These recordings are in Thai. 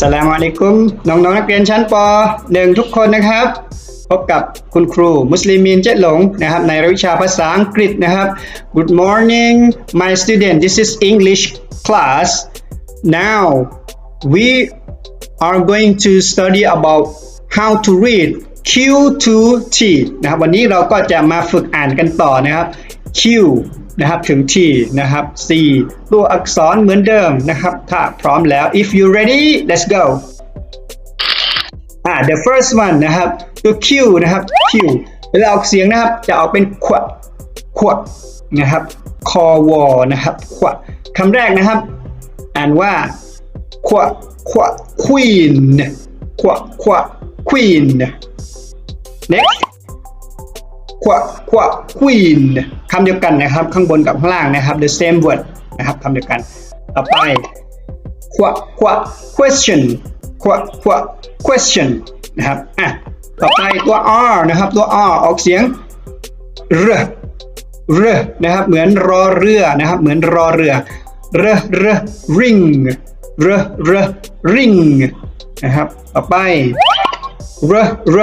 สลามอะลัยกุมน้องๆนักเรียนชั้นป .1 ทุกคนนะครับ พบกับคุณครูมุสลิมินเจดหลงนะครับในวิชาภาษาอังกฤษนะครับ Good morning my student this is English class now we are going to study about how to read Q to T นะครับวันนี้เราก็จะมาฝึกอ่านกันต่อนะครับ Q นะครับถึง T นะครับ C ตัวอักษรเหมือนเดิมนะครับ ถ้าพร้อมแล้ว if you ready let's go อ่า the first one นะครับ ตัว Q นะครับ Q เวลาออกเสียงนะครับ จะออกเป็นขวดขวดนะครับคอวอนะครับขวดคำแรกนะครับ อ่านว่าขวดขวด queen ขวดขวด queen next ขวดขวด queen คำเดียวกันนะครับ ข้างบนกับข้างล่างนะครับ the same word นะครับคำเดียวกัน ต่อไปขวขว question ขวขว question นะครับอะต่อไปตัว r นะครับ ตัว r ออกเสียง r r นะครับ เหมือนรอเรือนะครับ เหมือนรอเรือ r r ring r r ring นะครับ ต่อไป r r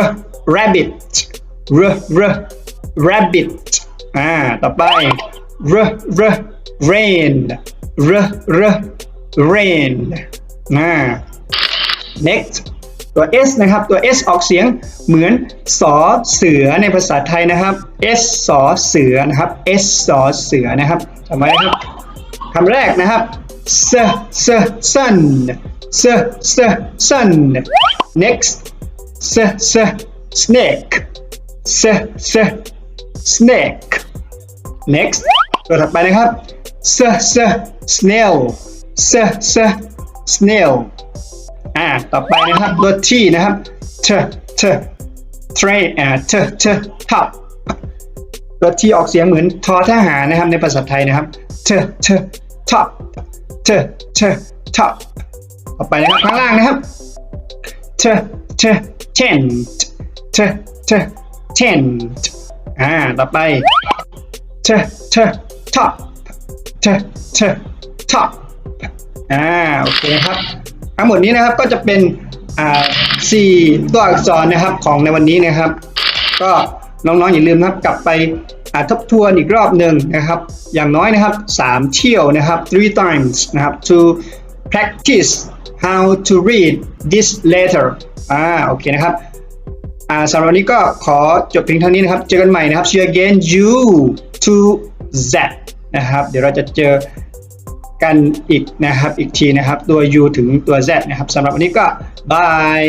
rabbit r r rabbit อ่า ต่อไป r r rain r r rain อ่า next ตัว s นะครับ ตัว s ออกเสียงเหมือนสอเสือในภาษาไทยนะครับ s สอเสือนะครับ s สอเสือนะครับจำไว้นะครับคำแรกนะครับ s s sun s s sun next s s snake s s snake next ตัวถัดไปนะครับ s s snail s s snail อ่าต่อไปนะครับตัว t นะครับ t t train อ่า t t top ตัว t ออกเสียงเหมือนทอทหารนะครับในภาษาไทยนะครับ t t top t t top ต่อไปนะครับข้างล่างนะครับ t t tent t t tent อ่า ต่อไป t t top t t top อ่า โอเคครับ ทั้งหมดนี้นะครับก็จะเป็น อ่าสี่ตัวอักษรนะครับของในวันนี้นะครับ ก็น้องๆอย่าลืมนะครับกลับไปอ่าทบทวนอีกรอบหนึ่งนะครับ อย่างน้อยนะครับสามเที่ยวนะครับ three times นะครับ to practice how to read this letter อ่าโอเคนะครับ อ่าสำหรับวันนี้ก็ขอจบเพียงเท่านี้นะครับ เจอกันใหม่นะครับ see again U to Z นะครับ เดี๋ยวเราจะเจอกันอีกนะครับ อีกทีนะครับ ตัว U ถึงตัว Z นะครับสำหรับวันนี้ก็บาย